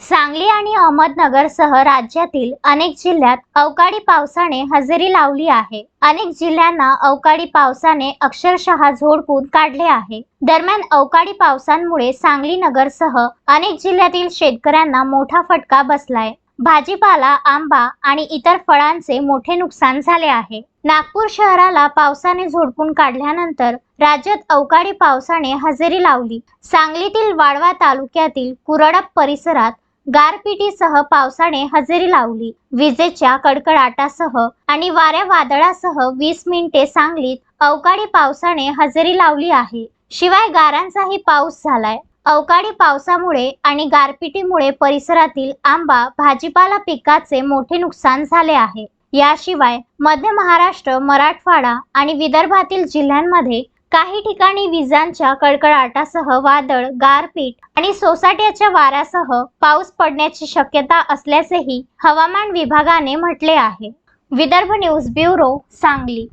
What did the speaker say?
सांगली आणि अहमदनगरसह राज्यातील अनेक जिल्ह्यात अवकाळी पावसाने हजेरी लावली आहे. अनेक जिल्ह्यांना अवकाळी पावसाने अक्षरशः झोडपून काढले आहे. दरम्यान अवकाळी पावसांमुळे सांगली नगरसह अनेक जिल्ह्यातील शेतकऱ्यांना मोठा फटका बसलाय. भाजीपाला आंबा आणि इतर फळांचे मोठे नुकसान झाले आहे. नागपूर शहराला पावसाने झोडपून काढल्यानंतर राज्यात अवकाळी पावसाने हजेरी लावली. सांगलीतील वाळवा तालुक्यातील कुरडप परिसरात गारपिटीसह पावसाने हजेरी लावली. विजेच्या कडकडाटासह आणि वाऱ्या वादळासह वीस मिनिटे सांगलीत अवकाळी पावसाने हजेरी लावली आहे. शिवाय गारांचाही पाऊस झालाय. अवकाळी पावसामुळे आणि गारपिटीमुळे परिसरातील आंबा भाजीपाला पिकाचे मोठे नुकसान झाले आहे. याशिवाय मध्य महाराष्ट्र मराठवाडा आणि विदर्भातील जिल्ह्यांमध्ये काही ठिकाणी विजांच्या कडकडाटासह वादळ गारपीट आणि सोसाट्याच्या वाऱ्यासह पाऊस पडण्याची शक्यता असल्याचेही हवामान विभागाने म्हटले आहे. Vidarbha news bureau Sangli.